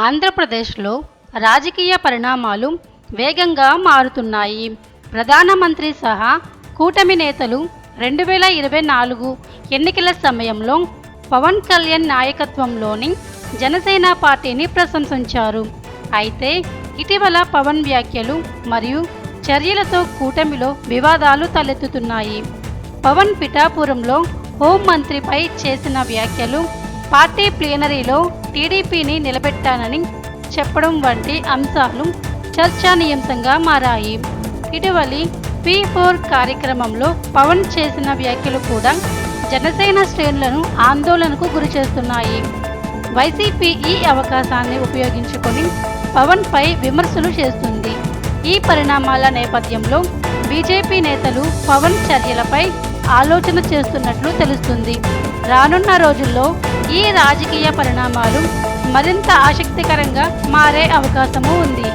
ఆంధ్రప్రదేశ్లో రాజకీయ పరిణామాలు వేగంగా మారుతున్నాయి. ప్రధానమంత్రి సహా కూటమి నేతలు రెండు వేల ఇరవై నాలుగు ఎన్నికల సమయంలో పవన్ కళ్యాణ్ నాయకత్వంలోని జనసేన పార్టీని ప్రశంసించారు. అయితే ఇటీవల పవన్ వ్యాఖ్యలు మరియు చర్యలతో కూటమిలో వివాదాలు తలెత్తుతున్నాయి. పవన్ పిఠాపురంలో హోంమంత్రిపై చేసిన వ్యాఖ్యలు పార్టీ ప్లీనరీలో టీడీపీని నిలబెట్టానని చెప్పడం వంటి అంశాలు చర్చానీయాంశంగా మారాయి. ఇటీవలి పీ ఫోర్ కార్యక్రమంలో పవన్ చేసిన వ్యాఖ్యలు కూడా జనసేన శ్రేణులను ఆందోళనకు గురిచేస్తున్నాయి. వైసీపీ ఈ అవకాశాన్ని ఉపయోగించుకొని పవన్పై విమర్శలు చేస్తుంది. ఈ పరిణామాల నేపథ్యంలో బీజేపీ నేతలు పవన్ చర్యలపై ఆలోచన చేస్తున్నట్లు తెలుస్తుంది. రానున్న రోజుల్లో ఈ రాజకీయ పరిణామాలు మరింత ఆసక్తికరంగా మారే అవకాశము ఉంది.